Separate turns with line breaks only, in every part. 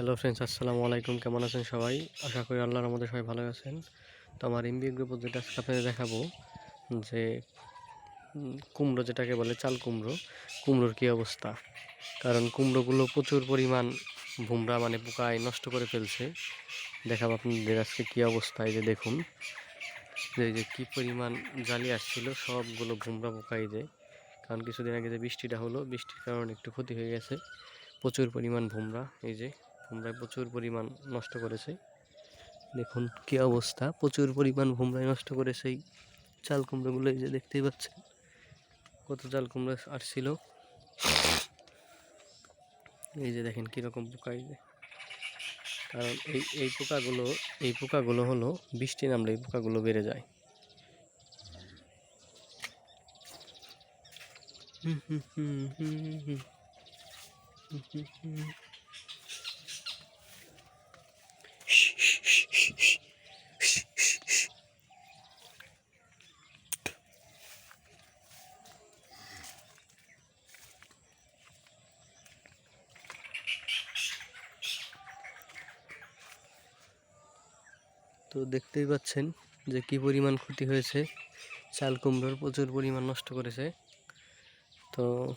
Hello friends আসসালামু আলাইকুম। কেমন আছেন সবাই? আশা করি আল্লাহর আমাদের সবাই ভালো আছেন। তো আমার এমবিএ গ্রুপ যেটা আজকে আপনাদের দেখাবো, যে কুমড়ো যেটাকে বলে, চাল কুমড়ো, কুমড়োর কী অবস্থা? কারণ কুমড়োগুলো প্রচুর পরিমাণ ভুমরা মানে পোকায় নষ্ট করে ফেলছে। দেখাবো আপনাদের আজকে কী অবস্থা, এই যে দেখুন। যে যে কী পরিমাণ জালি আসছিল, সবগুলো ভুমরা পোকাই যে। কারণ কিছুদিন আগে যে বৃষ্টিটা হলো, বৃষ্টির কারণে একটু ক্ষতি হয়ে গেছে। প্রচুর পরিমাণ ভুমরা, এই যে। ভুমরায় প্রচুর পরিমাণ নষ্ট করেছে। দেখুন কি অবস্থা, প্রচুর পরিমাণ ভুমরায় নষ্ট করেছে এই চাল কুমড়োগুলো, এই যে দেখতেই পাচ্ছেন কত চাল কুমড়ো আসছিল। এই যে দেখেন কীরকম পোকা এই যে। কারণ এই এই পোকাগুলো এই পোকাগুলো হলো বৃষ্টি নামলে এই পোকাগুলো বেড়ে যায়। হুম হুম হুম হুম হুম হুম হুম হুম তো দেখতেই পাচ্ছেন যে কি পরিমাণ ক্ষতি হয়েছে। চাল, কুমড়োর প্রচুর পরিমাণ নষ্ট করেছে। তো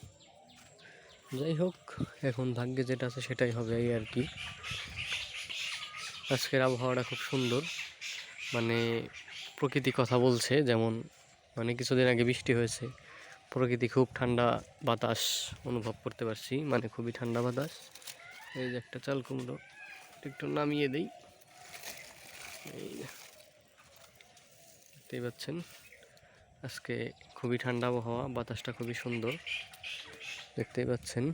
যাই হোক, এখন ভাগ্যে যেটা আছে সেটাই হবে এই আর কি। আজকের আবহাওয়াটা খুব সুন্দর। মানে প্রকৃতি কথা বলছে, যেমন মানে কিছুদিন আগে বৃষ্টি হয়েছে। প্রকৃতি খুব ঠান্ডা বাতাস অনুভব করতে পারছি মানে খুবই ঠান্ডা বাতাস। এই যে একটা চাল, কুমড়ো। একটু নামিয়ে দেই। এই দেখতেই পাচ্ছেন। আজকে খুবই ঠান্ডা আবহাওয়া, বাতাসটা খুবই সুন্দর। দেখতেই পাচ্ছেন।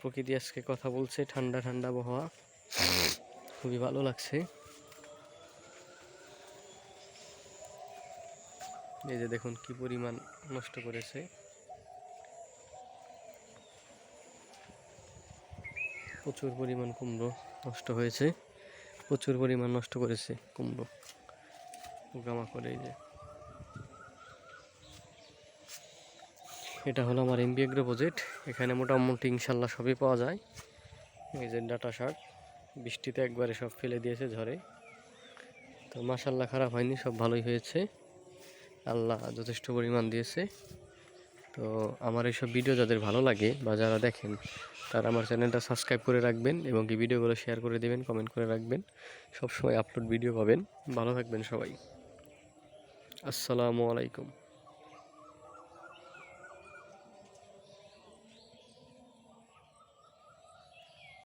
প্রকৃতি আজকে কথা বলছে, ঠান্ডা ঠান্ডা আবহাওয়া। খুবই ভালো লাগছে। এই যে দেখুন, কি পরিমাণ নষ্ট করেছে। প্রচুর পরিমাণ কুমড়ো নষ্ট হয়েছে। প্রচুর পরিমাণ নষ্ট করেছে কুমড়ো। পোকামাকড় এই যে। এটা হলো আমার এমবি এগ্রো প্রজেক্ট এখানে মোটামুটি ইনশাল্লাহ সবই পাওয়া যায়। এই যে ডাটা শাক বৃষ্টিতে একবারে সব ফেলে দিয়েছে ঝড়ে। তো মাসাল্লাহ খারাপ হয়নি, সব ভালোই হয়েছে। আল্লাহ যথেষ্ট পরিমাণ দিয়েছে। তো আমার এইসব ভিডিও যাদের ভালো লাগে বা যারা দেখেন, তারা আমার চ্যানেলটা সাবস্ক্রাইব করে রাখবেন এবং কি ভিডিওগুলো শেয়ার করে দেবেন কমেন্ট করে রাখবেন। সবসময় আপলোড ভিডিও পাবেন। ভালো থাকবেন সবাই। আসসালামু আলাইকুম।